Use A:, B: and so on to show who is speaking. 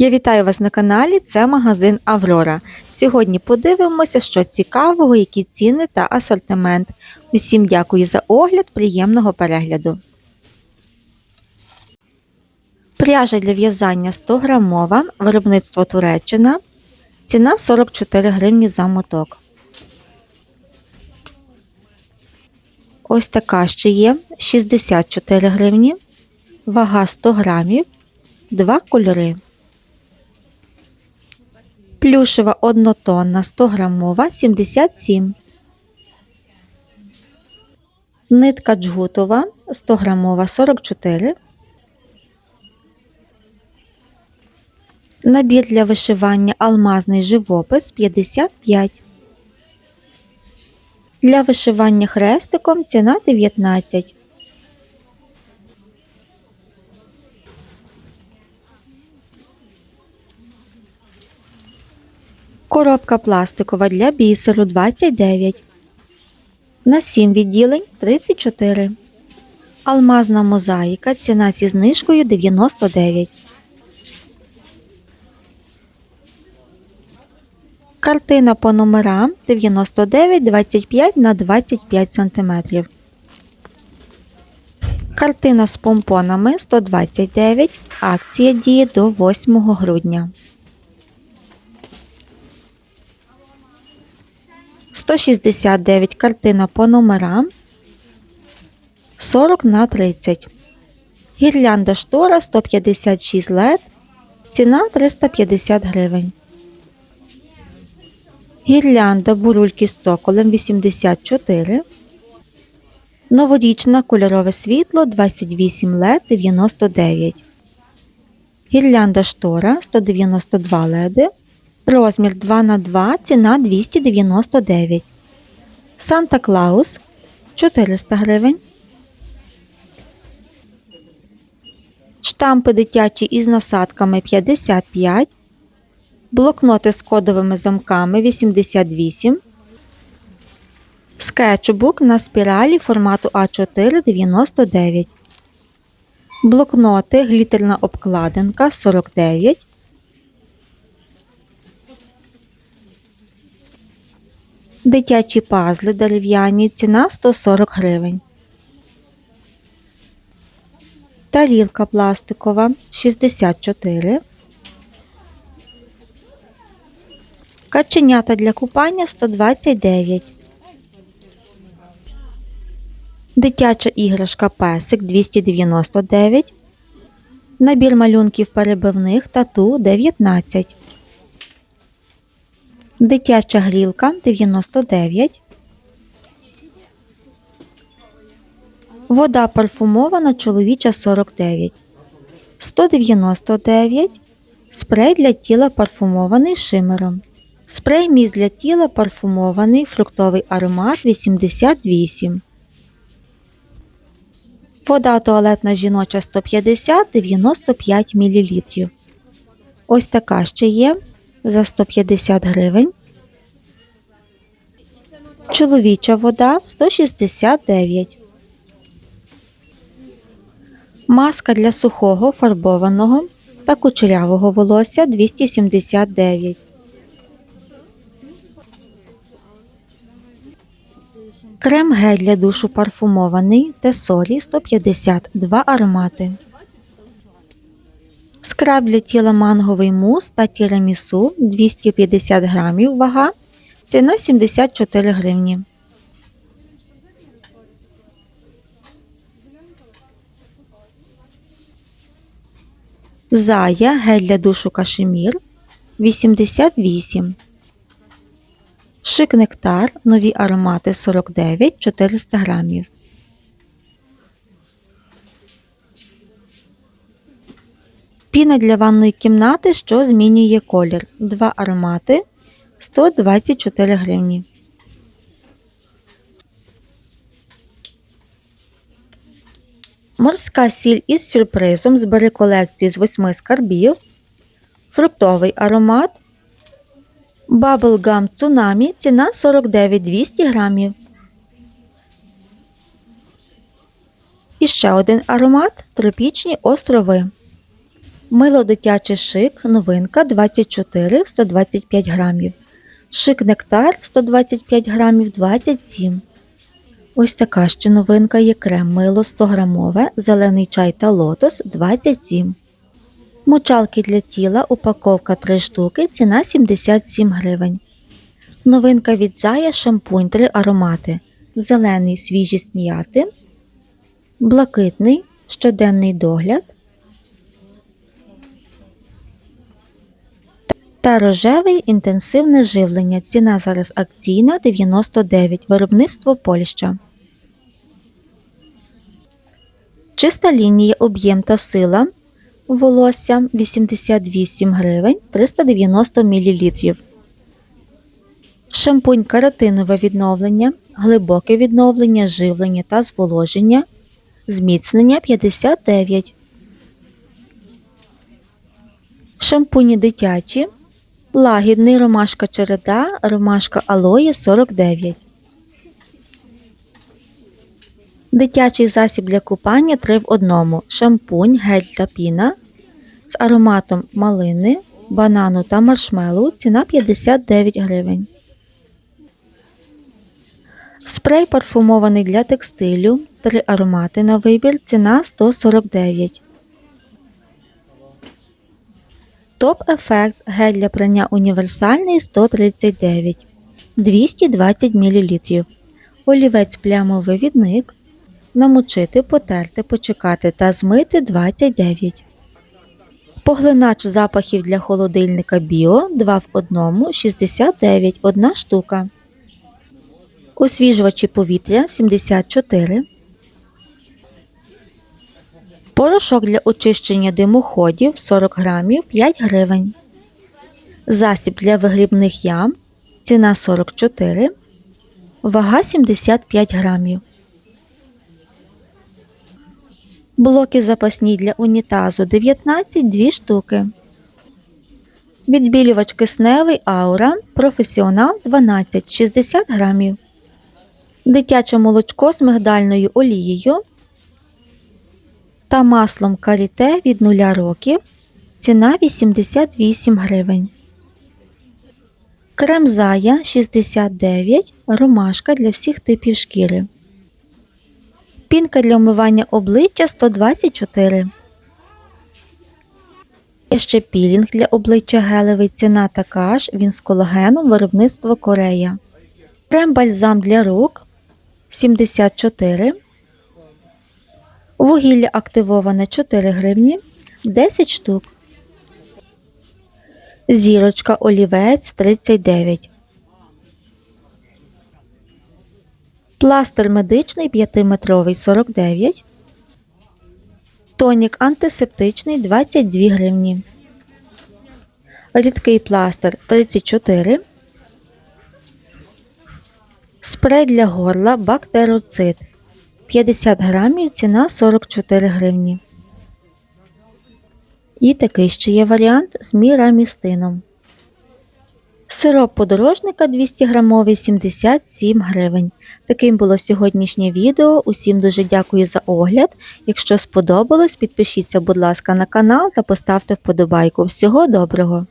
A: Я вітаю вас на каналі. Це магазин Аврора. Сьогодні подивимося, що цікавого, які ціни та асортимент. Усім дякую за огляд, приємного перегляду. Пряжа для в'язання 100 грамова, виробництво Туреччина. Ціна 44 гривні за моток. Ось така ще є 64 гривні, вага 100 грамів, два кольори. Плюшева однотонна 100 грамова 77. Нитка джгутова 100 грамова 44. Набір для вишивання алмазний живопис 55. Для вишивання хрестиком ціна 19. Коробка пластикова для бісеру 29. На 7 відділень 34. Алмазна мозаїка. Ціна зі знижкою 99. Картина по номерам 99 25 на 25 см. Картина з помпонами 129. Акція діє до 8 грудня. 169 картина по номерам 40 на 30. Гірлянда штора 156 LED. Ціна 350 гривень. Гірлянда бурульки з цоколем 84. Новорічна кольорове світло 28 LED 99. Гірлянда штора 192 LED. Розмір 2 на 2 ціна 299. Санта Клаус 400 гривень. Штампи дитячі із насадками 55. Блокноти з кодовими замками 88. Скетчбук на спіралі формату А4 99. Блокноти глітерна обкладинка 49. Дитячі пазли дерев'яні. Ціна 140 гривень. Тарілка пластикова 64. Каченята для купання 129. Дитяча іграшка песик 299. Набір малюнків перебивних тату 19. Дитяча грілка 99. Вода парфумована чоловіча 49. 199. Спрей для тіла парфумований шимером. Спрей міст для тіла парфумований фруктовий аромат 88. Вода туалетна жіноча 150 95 мл. Ось така ще є за 150 гривень. Чоловіча вода 169. Маска для сухого фарбованого та кучерявого волосся 279. Крем гель для душу парфумований Тесорі 152 аромати. Скраб для тіла манговий мус та тірамісу 250 грамів вага. Ціна 74 гривні. Зая гель для душу кашемір 88. Шик нектар нові аромати 49 400 грамів. Піна для ванної кімнати, що змінює колір. Два аромати 124 гривні. Морська сіль із сюрпризом збери колекцію з восьми скарбів. Фруктовий аромат. Bubblegum Tsunami ціна 49 200 грамів. І ще один аромат тропічні острови. Мило дитячий шик, новинка 24 125 грамів. Шик нектар 125 грамів 27. Ось така ще новинка є крем мило 100 грамове, зелений чай та лотос 27. Мочалки для тіла, упаковка 3 штуки, ціна 77 гривень. Новинка від Зая шампунь 3 аромати. Зелений свіжість м'яти, блакитний щоденний догляд та рожевий інтенсивне живлення. Ціна зараз акційна 99, виробництво Польща. Чиста лінія, об'єм та сила волосся 88 гривень 390 мл. Шампунь каратинове відновлення, глибоке відновлення, живлення та зволоження, зміцнення 59. Шампуні дитячі, лагідний ромашка череда, ромашка алої 49. Дитячий засіб для купання 3 в одному. Шампунь, гель та піна з ароматом малини, банану та маршмелу. Ціна 59 гривень. Спрей парфумований для текстилю. 3 аромати на вибір. Ціна 149. Топ-ефект гель для прання універсальний 139 220 мл. Олівець плямовий відник. Намочити, потерти, почекати та змити 29. Поглинач запахів для холодильника Біо 2 в 1 69 1 штука. Освіжувачі повітря 74. Порошок для очищення димоходів 40 грамів 5 гривень. Засіб для вигрібних ям. Ціна 44. Вага 75 грамів. Блоки запасні для унітазу 19 2 штуки. Відбілювач кисневий Аура Професіонал 12 60 грамів. Дитяче молочко з мигдальною олією та маслом каріте від 0 років. Ціна 88 гривень. Крем Зая 69 ромашка для всіх типів шкіри. Пінка для вмивання обличчя 124. Є ще пілінг для обличчя гелевий. Ціна така ж. Він з колагеном виробництво Корея. Крем бальзам для рук 74. Вугілля активоване 4 гривні 10 штук. Зірочка олівець 39. Пластир медичний 5-метровий 49. Тонік антисептичний 22 гривні. Рідкий пластир 34. Спрей для горла бактероцид 50 грамів, ціна 44 гривні. І такий ще є варіант з мірамістином. Сироп подорожника 200 грамовий 77 гривень. Таким було сьогоднішнє відео. Усім дуже дякую за огляд. Якщо сподобалось, підпишіться, будь ласка, на канал та поставте вподобайку. Всього доброго!